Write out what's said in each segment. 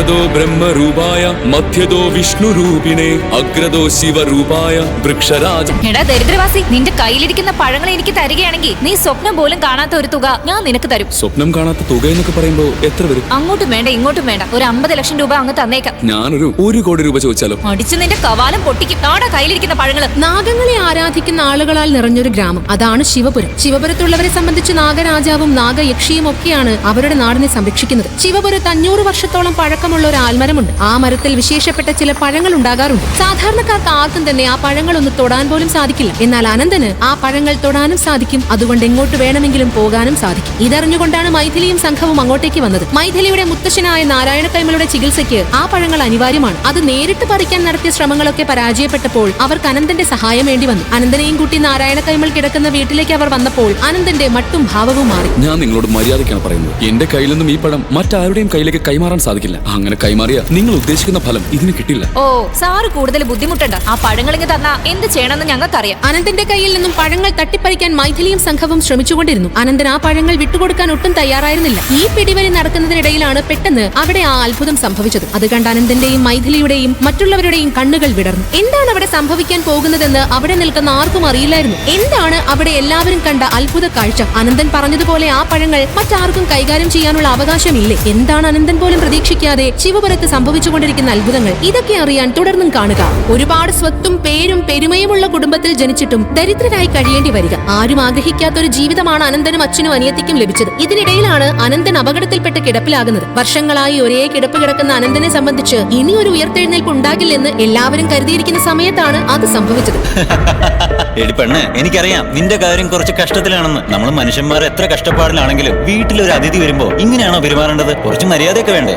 വക്രതോ ബ്രഹ്മരൂപായ മധ്യതോ വിഷ്ണുരൂപിണെ അഗ്രതോ ശിവരൂപായ വൃക്ഷരാജ എടാ ദരിദ്രവാസി നിന്റെ കയ്യിലിരിക്കുന്ന പഴങ്ങൾ എനിക്ക് തരികയാണെങ്കിൽ നീ സ്വപ്നം പോലും കാണാത്ത ഒരു തുക ഞാൻ നിനക്ക് തരും. സ്വപ്നം കാണാത്ത തുക എന്നൊക്കെ പറയുമ്പോ എത്ര വരും? അങ്ങോട്ടും വേണ്ട ഇങ്ങോട്ടും വേണ്ട. ഒരു അമ്പത് ലക്ഷം രൂപ അങ്ങ് തന്നേക്കാം. ഞാനൊരു ഒരു കോടി രൂപ ചോദിച്ചാലോ? അടിച്ചു നിന്റെ കവാലം പൊട്ടിക്കും. താടാ കയ്യിലിരിക്കുന്ന പഴങ്ങൾ. നാഗങ്ങളെ ആരാധിക്കുന്ന ആളുകളാൽ നിറഞ്ഞൊരു ഗ്രാമം. അതാണ് ശിവപുരം. ശിവപുരത്തുള്ളവരെ സംബന്ധിച്ച് നാഗരാജാവും നാഗയക്ഷിയും ഒക്കെയാണ് അവരുടെ നാടിനെ സംരക്ഷിക്കുന്നത്. ശിവപുരത്ത് അഞ്ഞൂറ് വർഷത്തോളം പഴക്കമുള്ള ഒരു ആൽമരമുണ്ട്. ആ മരത്തിൽ വിശേഷപ്പെട്ട ചില പഴങ്ങൾ ഉണ്ടാകാറുണ്ട്. സാധാരണക്കാർക്ക് ആർക്കും തന്നെ ആ പഴങ്ങൾ ഒന്ന് തൊടാൻ പോലും സാധിക്കില്ല. എന്നാൽ അനന്തന് ആ പഴങ്ങൾ തൊടാനും സാധിക്കും. അതുകൊണ്ട് എങ്ങോട്ട് വേണമെങ്കിലും പോകാനും സാധിക്കും. ഇതറിഞ്ഞുകൊണ്ടാണ് മൈഥിലിയും സംഘവും അങ്ങോട്ടേക്ക് വന്നത്. മൈഥിലിയുടെ മുത്തശ്ശനായ നാരായണ കൈമലയുടെ ചികിത്സയ്ക്ക് ആ പഴങ്ങൾ അനിവാര്യമാണ്. അത് നേരിട്ട് പറിക്കാൻ നടത്തിയ ശ്രമങ്ങളൊക്കെ പരാജയപ്പെട്ടപ്പോൾ അവർക്ക് അനന്തന്റെ സഹായം വേണ്ടി വന്നു. അനന്തനെയും കൂട്ടി നാരായണ കൈമൾ കിടക്കുന്ന വീട്ടിലേക്ക് അവർ വന്നപ്പോൾ അനന്തന്റെ മട്ടും ഭാവവും മാറി. ഞാൻ നിങ്ങളോട് മര്യാദയ്ക്കാണ് പറയുന്നത്. എന്റെ കയ്യിൽ നിന്നും ഈ പഴം മറ്റാരുടെയും കയ്യിലേക്ക് കൈമാറാൻ സാധിക്കില്ല. അങ്ങനെ കൈമാറിയ നിങ്ങൾ ഉദ്ദേശിക്കുന്ന ഫലം ഇതിന് കിട്ടില്ല. ഓ സാറ് കൂടുതൽ ബുദ്ധിമുട്ടുണ്ട്. ആ പഴങ്ങൾ ഇങ്ങനെ തന്നാ എന്ത് ചെയ്യണമെന്ന് ഞങ്ങൾക്കറിയാം. അനന്തന്റെ കയ്യിൽ നിന്നും പഴങ്ങൾ തട്ടിപ്പറിക്കാൻ മൈഥിലിയും സംഘവും ശ്രമിച്ചുകൊണ്ടിരുന്നു. അനന്തൻ ആ പഴങ്ങൾ വിട്ടുകൊടുക്കാൻ ഒട്ടും തയ്യാറായിരുന്നില്ല. ഈ പിടിവലി നടക്കുന്നതിനിടയിലാണ് പെട്ടെന്ന് അവിടെ ആ അത്ഭുതം സംഭവിച്ചത്. അത് കണ്ട അനന്തന്റെയും മൈഥിലിയുടെയും മറ്റുള്ളവരുടെയും കണ്ണുകൾ വിടർന്നു. എന്താണ് അവിടെ സംഭവിക്കാൻ പോകുന്നതെന്ന് അവിടെ നിൽക്കുന്ന ആർക്കും അറിയില്ലായിരുന്നു. എന്താണ് അവിടെ എല്ലാവരും കണ്ട അത്ഭുത കാഴ്ച? അനന്തൻ പറഞ്ഞതുപോലെ ആ പഴങ്ങൾ മറ്റാർക്കും കൈകാര്യം ചെയ്യാനുള്ള അവകാശമില്ലേ? എന്താണ് അനന്തൻ പോലും പ്രതീക്ഷിക്കാതെ ശിവപുരത്ത് സംഭവിച്ചുകൊണ്ടിരിക്കുന്ന അത്ഭുതങ്ങൾ ഇതൊക്കെ അറിയാൻ തുടർന്നും കാണുക. ഒരുപാട് സ്വത്തും പേരും പെരുമയുമുള്ള കുടുംബത്തിൽ ജനിച്ചിട്ടും ദരിദ്രരായി കഴിയേണ്ടി വരിക. ആരും ആഗ്രഹിക്കാത്ത ഒരു ജീവിതമാണ് അനന്തനും അച്ഛനും അനിയത്തിക്കും ലഭിച്ചത്. ഇതിനിടയിലാണ് അനന്തൻ അപകടത്തിൽപ്പെട്ട് കിടപ്പിലാകുന്നത്. വർഷങ്ങളായി ഒരേ കിടപ്പ് കിടക്കുന്ന അനന്തനെ സംബന്ധിച്ച് ഇനി ഒരു ഉയർത്തെഴുന്നേൽപ്പ് ഉണ്ടാകില്ലെന്ന് എല്ലാവരും കരുതിയിരിക്കുന്ന സമയത്താണ് അത് സംഭവിച്ചത്. എടി പെണ്ണ് എനിക്കറിയാം നിന്റെ കാര്യം കുറച്ച് കഷ്ടത്തിലാണെന്ന്. നമ്മൾ മനുഷ്യന്മാർ എത്ര കഷ്ടപ്പാടിലാണെങ്കിലും വീട്ടിലൊരു അതിഥി വരുമ്പോ ഇങ്ങനെയാണോ പെരുമാറേണ്ടത്? കുറച്ച് മര്യാദയൊക്കെ വേണ്ടേ?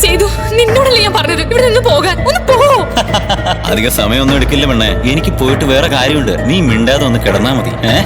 സേതു നിന്നോടല്ലേ ഞാൻ പറഞ്ഞത്? ഇവിടെ നിന്ന് പോകാൻ. ഒന്ന് പോ അധിക സമയമൊന്നും എടുക്കില്ല പെണ്ണേ. എനിക്ക് പോയിട്ട് വേറെ കാര്യമുണ്ട്. നീ മിണ്ടാതെ ഒന്ന് കിടന്നാ മതി. ഏ?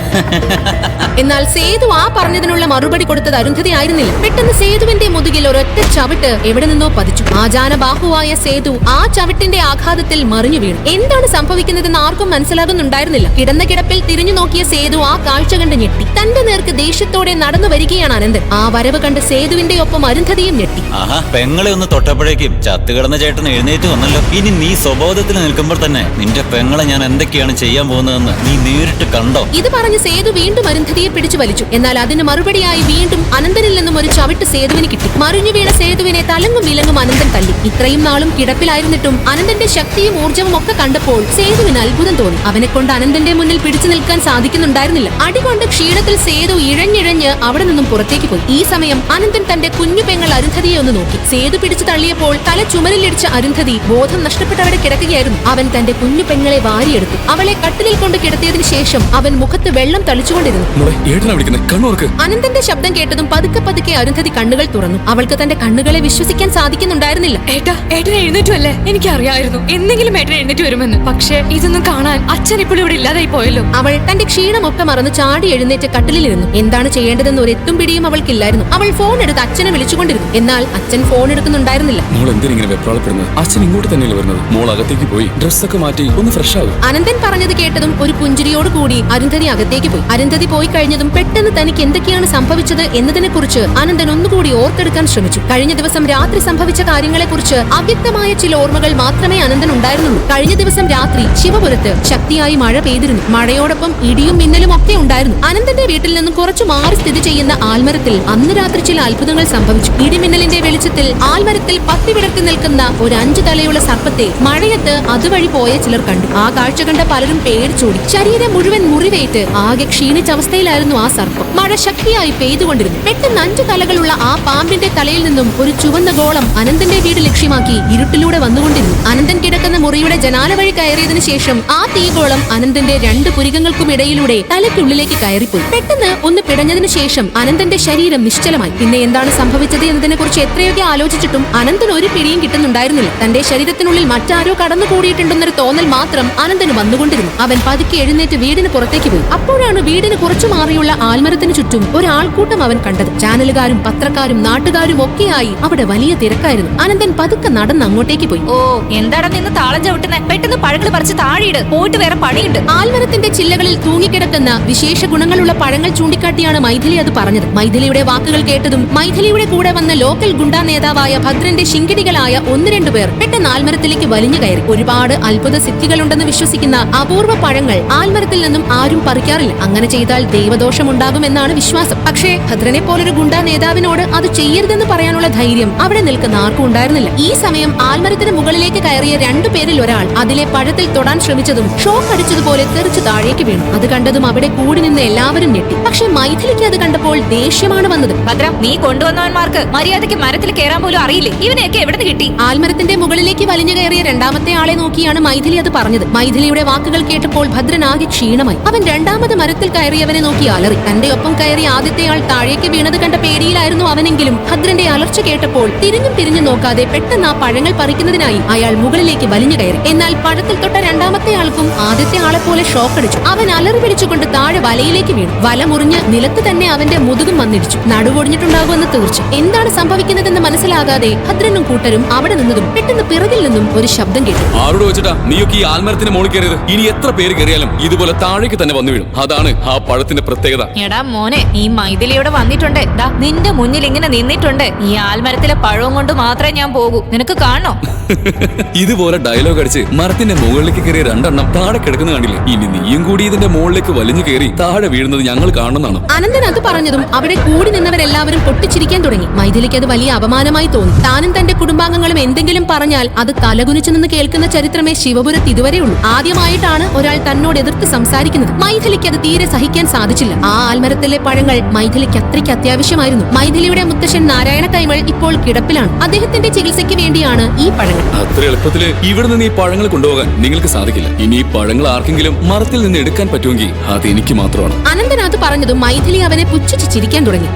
എന്നാൽ സേതു ആ പറഞ്ഞതിനുള്ള മറുപടി കൊടുത്തത് അരുന്ധതി ആയിരുന്നില്ല പെട്ടെന്ന് സേതുവിന്റെ മുതുകിൽ ഒരൊറ്റ ചവിട്ട് എവിടെ നിന്നോ പതിച്ചു. ആചാനബാഹുവായ സേതു ആ ചവിട്ടിന്റെ ആഘാതത്തിൽ മറിഞ്ഞു വീണു. എന്താണ് സംഭവിക്കുന്നതെന്ന് ആർക്കും മനസ്സിലാകുന്നുണ്ടായിരുന്നില്ല. കിടന്ന കിടപ്പിൽ തിരിഞ്ഞു നോക്കിയ സേതു ആ കാഴ്ച കണ്ട് ഞെട്ടി. തന്റെ നേർക്ക് ദേഷ്യത്തോടെ നടന്നു വരികയാണ് അനന്തൻ. ആ വരവ് കണ്ട് സേതുവിന്റെ ഒപ്പം അരുന്ധതിയും ഞെട്ടി. ആഹാ പെങ്ങളെ ഒന്ന് തൊട്ടപ്പോഴേക്കും ചത്തുകിടന്ന ചേട്ടൻ എഴുന്നേറ്റ് വന്നല്ലോ. ഇനി നീ സ്വബോധത്തിൽ നിൽക്കുമ്പോൾ തന്നെ നിന്റെ പെങ്ങളെ ഞാൻ എന്തൊക്കെയാണ് ചെയ്യാൻ പോകുന്നതെന്ന് നീ നേരിട്ട് കണ്ടോ? ഇത് പറഞ്ഞ് സേതു വീണ്ടും അരുന്ധതിയെ പിടിച്ചു വലിച്ചു. എന്നാൽ അതിന് മറുപടിയായി വീണ്ടും അനന്തനിൽ നിന്നും ഒരു ചവിട്ട് സേതുവിന് കിട്ടി. മറിഞ്ഞു വീണ സേതുവിനെ തലങ്ങും വിലങ്ങും അനന്തൻ തല്ലി. ഇത്രയും നാളും കിടപ്പിലായിരുന്നിട്ടും അനന്തന്റെ ശക്തിയും ഊർജവും ഒക്കെ കണ്ടപ്പോൾ സേതുവിന് അത്ഭുതം തോന്നി. അവനെ കൊണ്ട് അനന്തന്റെ മുന്നിൽ പിടിച്ചു നിൽക്കാൻ സാധിക്കുന്നുണ്ടായിരുന്നില്ല. അടികൊണ്ട് ക്ഷീണത്തിൽ സേതു ഇഴഞ്ഞിഴഞ്ഞ് അവിടെ നിന്നും പുറത്തേക്ക് പോയി. ഈ സമയം അനന്തൻ തന്റെ കുഞ്ഞു പെങ്ങൾ അരുന്ധതിയെ ഒന്ന് നോക്കി. സേതു പിടിച്ചു തള്ളിയപ്പോൾ തല ചുമലിലിടിച്ച അരുന്ധതി ബോധം നഷ്ടപ്പെട്ടവരെ കിടക്കുകയായിരുന്നു. അവൻ തന്റെ കുഞ്ഞു പെങ്ങളെ വാരിയെടുത്തു. അവളെ കട്ടിലിൽ കൊണ്ട് കിടത്തിയതിനു ശേഷം അവൻ മുഖത്ത് വെള്ളം തളിച്ചുകൊണ്ടിരുന്നു. ഏട്ടനാ വിളിക്കുന്നത് കണ്ണൂർക്ക് അനന്തന്റെ ശബ്ദം കേട്ടതും പതുക്കെ പതുക്കെ അരുന്ധതി കണ്ണുകൾ തുറന്നു. അവൾക്ക് തന്റെ കണ്ണുകളെ വിശ്വസിക്കാൻ സാധിക്കുന്നുണ്ടായിരുന്നില്ല. ഏട്ടാ ഏട്ടൻ എഴുന്നേറ്റു അല്ലേ എനിക്കറിയായിരുന്നു. എന്തെങ്കിലും ഏട്ടൻ എഴുന്നേറ്റ് വരുമെന്ന്. പക്ഷേ ഇതൊന്നും കാണാൻ അച്ഛൻ ഇപ്പോൾ ഇവിടെ ഇല്ലാതായി പോയല്ലോ. അവൾ തന്റെ ക്ഷീണമൊക്കെ മറന്ന് ചാടി എഴുന്നേറ്റ് കട്ടിലിലിരുന്നു. എന്താണ് ചെയ്യേണ്ടതെന്ന് ഒരു എത്തും പിടിയും അവൾക്കില്ലായിരുന്നു. അവൾ ഫോൺ എടുത്ത് അച്ഛനെ വിളിച്ചുകൊണ്ടിരുന്നു. എന്നാൽ അച്ഛൻ ഫോൺ എടുക്കുന്നുണ്ടായിരുന്നില്ല. മോൾ എന്തിനിങ്ങനെ വെപ്രാളപ്പെടുന്നത്? അച്ഛൻ ഇങ്ങോട്ട് തന്നെയല്ലേ വരുന്നത്? മോൾ അകത്തേക്ക് പോയി. ഡ്രസ്സൊക്കെ മാറ്റി ഒന്ന് ഫ്രഷ് ആകും അനന്തൻ പറഞ്ഞത് കേട്ടതും ഒരു പുഞ്ചിരിയോട് കൂടി അരുന്ധതി അകത്തേക്ക് പോയി. അരുന്ധതി പോയി കഴിഞ്ഞതും പെട്ടെന്ന് തനിക്ക് എന്തൊക്കെയാണ് സംഭവിച്ചത് എന്നതിനെ കുറിച്ച് അനന്തൻ ഒന്നുകൂടി ഓർത്തെടുക്കാൻ ശ്രമിച്ചു. കഴിഞ്ഞ ദിവസം രാത്രി സംഭവിച്ച കാര്യങ്ങളെക്കുറിച്ച് അവ്യക്തമായ ചില ഓർമ്മകൾ മാത്രമേ അനന്തൻ ഉണ്ടായിരുന്നുള്ളൂ. കഴിഞ്ഞ ദിവസം രാത്രി ശിവപുരത്ത് ശക്തിയായി മഴ പെയ്തിരുന്നു. മഴയോടൊപ്പം ഇടിയും മിന്നലും ഒക്കെ ഉണ്ടായിരുന്നു. അനന്തന്റെ വീട്ടിൽ നിന്നും കുറച്ചു മാറി സ്ഥിതി ചെയ്യുന്ന ആൽമരത്തിൽ അന്ന് രാത്രി ചില അത്ഭുതങ്ങൾ സംഭവിച്ചു. ഇടിമിന്നലിന്റെ വെളിച്ചത്തിൽ ആൽമരത്തിൽ പത്തി വിടർത്തി നിൽക്കുന്ന ഒരു അഞ്ചു തലയുള്ള സർപ്പത്തെ മഴയത്ത് അതുവഴി പോയ ചിലർ കണ്ടു. ആ കാഴ്ച കണ്ട പലരും പേടിച്ചോടി. ശരീരം മുഴുവൻ മുറിവേറ്റ് ആകെ ക്ഷീണിച്ച അവസ്ഥയിലായിരുന്നു ആ സർപ്പം. മഴ ശക്തിയായി പെയ്തുകൊണ്ടിരുന്നു. പെട്ടെന്ന് അഞ്ചു തലകളുള്ള ആ പാമ്പിന്റെ തലയിൽ നിന്നും ഒരു ചുവന്ന ഗോളം അനന്തന്റെ വീട് ലക്ഷ്യമാക്കി ഇരുട്ടിലൂടെ വന്നുകൊണ്ടിരുന്നു. അനന്തൻ കിടക്കുന്ന മുറിയുടെ ജനാല വഴി കയറിയതിനു ശേഷം ആ തീഗോളം അനന്തന്റെ രണ്ട് പുരികങ്ങൾക്കും ഇടയിലൂടെ തലയ്ക്കുള്ളിലേക്ക് കയറിപ്പോയി. പെട്ടെന്ന് ഒന്ന് പിടഞ്ഞതിനു ശേഷം അനന്തന്റെ ശരീരം നിശ്ചലമായി. പിന്നെ എന്താണ് സംഭവിച്ചത് എന്നതിനെ കുറിച്ച് എത്രയൊക്കെ ആലോചിച്ചിട്ടും അനന്തൻ ഒരു പിടിയും കിട്ടുന്നുണ്ടായിരുന്നില്ല. തന്റെ ശരീരത്തിനുള്ളിൽ മറ്റാരോ കടന്നുകൂടിയിട്ടുണ്ടെന്നൊരു തോന്നൽ മാത്രം അനന്തന് വന്നുകൊണ്ടിരുന്നു. അവൻ പതുക്കെ എഴുന്നേറ്റ് വീടിന് പുറത്തേക്ക് പോയി. അപ്പോഴാണ് വീടിന് കുറച്ചു മാറിയുള്ള ആൽമരത്തിന് ചുറ്റും ഒരാൾക്കൂട്ടം അവൻ കണ്ടത്. ചാനലുകാരും പത്രക്കാരും നാട്ടുകാരും ഒക്കെയായി അവിടെ വലിയ തിരക്കായിരുന്നു. അനന്തൻ പതുക്കെ നടന്ന് അങ്ങോട്ടേക്ക് പോയി. ഓ എന്താടാ നിന്ന് താളം ചവിട്ടുന്ന? പെട്ടെന്ന് പഴങ്ങൾ പറിച്ച് താഴെയിട്. പോയിട്ട് വേറെ പണിയുണ്ട്. ആൽമരത്തിന്റെ ചില്ലകളിൽ തൂങ്ങിക്കിടക്കുന്ന വിശേഷ ഗുണങ്ങളുള്ള പഴങ്ങൾ ചൂണ്ടിക്കാട്ടിയാണ് മൈഥിലി അത് പറഞ്ഞത്. മൈഥിലിയുടെ വാക്കുകൾ കേട്ടതും മൈഥിലിയുടെ കൂടെ വന്ന ലോക്കൽ ഗുണ്ടാ നേതാവായ ഭദ്രന്റെ ശിങ്കിടികളായ ഒന്ന് രണ്ടു പേർ പെട്ടെന്ന് ആൽമരത്തിലേക്ക് വലിഞ്ഞു കയറി. ഒരുപാട് അത്ഭുത സിദ്ധികളുണ്ടെന്ന് വിശ്വസിക്കുന്ന അപൂർവ പഴങ്ങൾ ആൽമരത്തിൽ നിന്നും ആരും പറിക്കാറില്ല. അങ്ങനെ ചെയ്താൽ ദൈവദോഷമുണ്ടാകുമെന്നാണ് വിശ്വാസം. പക്ഷേ ഭദ്രനെ പോലൊരു ഗുണ്ടാ നേതാവിനോട് അത് ചെയ്യരുതെന്ന് പറയാനുള്ള ധൈര്യം അവിടെ നിൽക്കുന്ന ആർക്കും ഉണ്ടായിരുന്നില്ല. ഈ സമയം ആൽമരത്തിന് മുകളിലേക്ക് കയറിയ രണ്ടു പേരിൽ ഒരാൾ അതിലെ പഴത്തിൽ തൊടാൻ ശ്രമിച്ചതും ഷോക്ക് അടിച്ചതുപോലെ തെറിച്ച് താഴേക്ക് വീണു. അത് കണ്ടതും അവിടെ കൂടി നിന്ന് എല്ലാവരും ഞെട്ടി. പക്ഷേ മൈഥിലിക്ക് അത് കണ്ടപ്പോൾ ദേഷ്യമാണ് വന്നത്. ഭദ്ര നീ കൊണ്ടുവന്നവന്മാർക്ക് മര്യാദയ്ക്ക് മരത്തിൽ കയറാൻ പോലും അറിയില്ലേ? ഇവനെയൊക്കെ എവിടെ നിന്ന് കിട്ടി? ആൽമരത്തിന്റെ മുകളിലേക്ക് വലിഞ്ഞു കയറിയ രണ്ടാമത്തെ ആളെ നോക്കിയാണ് മൈഥിലി അത് പറഞ്ഞത്. മൈഥിലിയുടെ വാക്കുകൾ കേട്ടപ്പോൾ ഭദ്രൻ ആകെ ക്ഷീണമായി. അവൻ രണ്ടാമത് മരത്തിൽ കയറിയവനെ നോക്കി അലറി. തന്റെ ഒപ്പം കയറി ആദ്യത്തെ ആൾ താഴേക്ക് വീണത് കണ്ട പേടിയിലായിരുന്നു അവനെങ്കിലും. ഭദ്രന്റെ അലർച്ച കേട്ടപ്പോൾ തിരിഞ്ഞും തിരിഞ്ഞു നോക്കാതെ പെട്ടെന്ന് ആ പഴങ്ങൾ പറിക്കുന്നതിനായി അയാൾ മുകളിലേക്ക് വലിഞ്ഞു കയറി. എന്നാൽ പഴത്തിൽ തൊട്ട രണ്ടാമത്തെ ആൾക്കും ആദ്യത്തെ ആളെ പോലെ ഷോക്ക് അടിച്ചു. അവൻ അലറി പിടിച്ചുകൊണ്ട് താഴെ വലയിലേക്ക് വീണു. വല മുറിഞ്ഞ് നിലത്ത് തന്നെ അവന്റെ മുതുകും വന്നിടിച്ചു. നടുവൊടിഞ്ഞിട്ടുണ്ടാകുമെന്ന് തീർച്ച. എന്താണ് സംഭവിക്കുന്നതെന്ന് മനസ്സിലാകാതെ ഭദ്രനും കൂട്ടരും അവിടെ നിന്നതും പെട്ടെന്ന് പിറകിൽ നിന്നും ഒരു ശബ്ദം കേട്ടു. വെച്ചിട്ടാ നീയൊക്കെ ഈ ആൽമരത്തിന് മുകളിൽ കയറിയത്? ഇനി എത്ര പേര് കയറിയാലും ഇതുപോലെ താഴേക്ക് തന്നെ വന്നു വീഴും അതാണ് ആ പഴത്തിന്റെ പ്രത്യേകത. എടാ മോനെ ഈ മൈഥിലിയോടെ വന്നിട്ടുണ്ട്. ദാ നിന്റെ മുന്നിൽ ഇങ്ങനെ നിന്നിട്ടുണ്ട്. ഈ ആൽമരത്തിലെ പഴവും കൊണ്ട് മാത്രമേ ഞാൻ പോകൂ. നിനക്ക് കാണോ ഇതുപോലെ ഡയലോഗ് അടിച്ച് മരത്തിന്റെ മുകളിലേക്ക് കയറിയ രണ്ടെണ്ണം താഴെ കിടക്കുന്ന കണ്ടില്ലേ? ഇനി നീയും കൂടി ഇതിന്റെ മുകളിലേക്ക് വലിഞ്ഞു കയറി താഴെ വീഴുന്നത് ഞങ്ങൾ കാണുന്നതാണ് അനന്തൻ അത് പറഞ്ഞതും അവിടെ കൂടി നിന്നവരെല്ലാവരും പൊട്ടിച്ചിരിക്കാൻ തുടങ്ങി. മൈഥിലിക്ക് അത് വലിയ അപമാനമായി തോന്നി. താനും തന്റെ കുടുംബാംഗങ്ങളും എന്തെങ്കിലും പറഞ്ഞാൽ അത് തലകുനിച്ചു നിന്ന് കേൾക്കുന്ന ചരിത്രമേ ശിവപുരത്ത് ഇതുവരെയുള്ളൂ. ആദ്യമായിട്ടാണ് ഒരാൾ തന്നോട് എതിർത്ത് സംസാരിക്കുന്നത്. മൈഥിലിക്ക് അത് തീരെ സഹിക്കാൻ സാധിച്ചില്ല ആ ആൽമരത്തിലെ പഴങ്ങൾ മൈഥിലിക്ക് അത്രയ്ക്ക് അത്യാവശ്യമായിരുന്നു. മൈഥിലിയുടെ മുത്തശ്ശൻ നാരായണ കൈമൾ ഇപ്പോൾ കിടപ്പിലാണ്. അദ്ദേഹത്തിന്റെ ചികിത്സയ്ക്ക് വേണ്ടിയാണ് ഈ പഴങ്ങൾ. അത്ര എളുപ്പത്തിൽ ഇവിടെ നിന്ന് ഈ പഴങ്ങൾ കൊണ്ടുപോകാൻ നിങ്ങൾക്ക് സാധിക്കില്ല. ഇനി ഈ പഴങ്ങൾ ആർക്കെങ്കിലും മരത്തിൽ നിന്ന് എടുക്കാൻ പറ്റുമെങ്കിൽ അത് എനിക്ക് മാത്രമാണ്. അനന്തനാഥ് പറഞ്ഞതും മൈഥിലി അവനെ പുച്ഛിച്ച് ചിരിക്കാൻ തുടങ്ങി.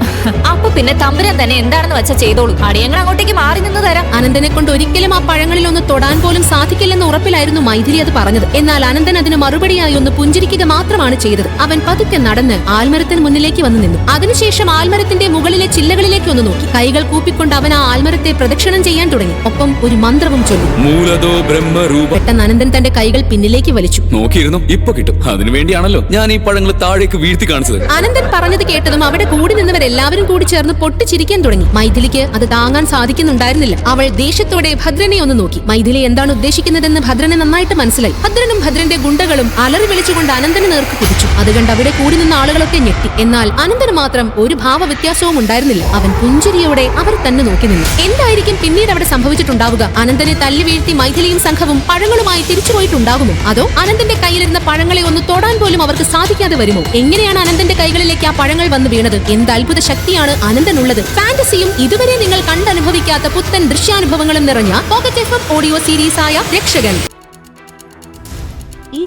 അപ്പൊ പിന്നെ തമ്പുരാൻ തന്നെ എന്താണെന്ന് വെച്ചാൽ ചെയ്തോളൂ. അടിയങ്ങൾ അങ്ങോട്ടേക്ക് മാറി നിന്ന് തരാം. അനന്തനെ കൊണ്ട് ഒരിക്കലും ആ പഴങ്ങളിൽ ഒന്ന് തൊടാൻ പോലും സാധിക്കില്ലെന്ന ഉറപ്പിലായിരുന്നു മൈഥിലി അത് പറഞ്ഞത്. എന്നാൽ അനന്തൻ അതിന് മറുപടിയായി ഒന്ന് പുഞ്ചിരിക്കുക മാത്രമാണ് ചെയ്തത്. അവൻ പതുക്കെ നടന്ന്. ആൽമരത്തിന് മുന്നിലേക്ക് വന്നു നിന്നു. അതിനുശേഷം ആൽമരത്തിന്റെ മുകളിലെ ചില്ലകളിലേക്ക് ഒന്ന് നോക്കി. കൈകൾ കൂപ്പിക്കൊണ്ട് അവൻ ആ ആൽമരത്തെ പ്രദക്ഷിണം ചെയ്യാൻ തുടങ്ങി. ഒപ്പം ഒരു മന്ത്രവും ചൊല്ലി. മൂലതോ ബ്രഹ്മരൂപ പെട്ടെന്ന് അനന്തൻ തന്റെ കൈകൾ പിന്നിലേക്ക് വലിച്ചു. നോക്കിയിരുന്നു ഇപ്പൊ കിട്ടും. അതിനുവേണ്ടിയാണല്ലോ ഞാൻ ഈ പഴങ്ങൾ താഴേക്ക് വീഴ്ത്തി കാണിച്ചത്. അനന്തൻ പറഞ്ഞത് കേട്ടതും അവിടെ കൂടി നിന്നവരെല്ലാവരും കൂടി ചേർന്ന് പൊട്ടിച്ചിരിക്കാൻ തുടങ്ങി. മൈഥിലിക്ക് അത് താങ്ങാൻ സാധിക്കുന്നുണ്ടായിരുന്നില്ല. അവൾ ദേഷ്യത്തോടെ ഭദ്രനെ ഒന്ന് നോക്കി. മൈഥിലി എന്താണ് ഉദ്ദേശിക്കുന്നതെന്ന് ഭദ്രനെ നന്നായിട്ട് മനസ്സിലായി. ഭദ്രനും ഭദ്രന്റെ ഗുണ്ടകളും അലറി വിളിച്ചുകൊണ്ട് അനന്തന് നേർക്ക് കുതിച്ചു. അത് കണ്ട് അവിടെ കൂടി നിന്ന ആളുകളൊക്കെ ഞെട്ടി. എന്നാൽ അനന്തന് മാത്രം ഒരു ഭാവ വ്യത്യാസവും ഉണ്ടായിരുന്നില്ല. അവൻ പുഞ്ചിരിയോടെ അവർ തന്നെ നോക്കി നിന്നു. എന്തായിരിക്കും പിന്നീട് അവിടെ സംഭവിച്ചിട്ടുണ്ടാവുക? അനന്തനെ തല്ലി വീഴ്ത്തി മൈഥിലിയും സംഘവും പഴങ്ങളുമായി തിരിച്ചുപോയിട്ടുണ്ടാകുമോ അതോ അനന്തന്റെ കയ്യിലിരുന്ന പഴങ്ങളെ ഒന്ന് തൊടാൻ പോലും അവർക്ക് സാധിക്കാതെ വരുമോ? എങ്ങനെയാണ് അനന്തന്റെ കൈകളിലേക്ക് ആ പഴങ്ങൾ വന്നു വീണത്? എന്ത് അത്ഭുത ശക്തിയാണ് അനന്തനുള്ളത്? ഫാന്റസിയും ഇതുവരെ നിങ്ങൾ കണ്ടനുഭവിക്കാത്ത പുത്തൻ ദൃശ്യാനുഭവങ്ങളും നിറഞ്ഞ പോക്കറ്റ് ഓഡിയോ സീരീസായ രക്ഷകൻ.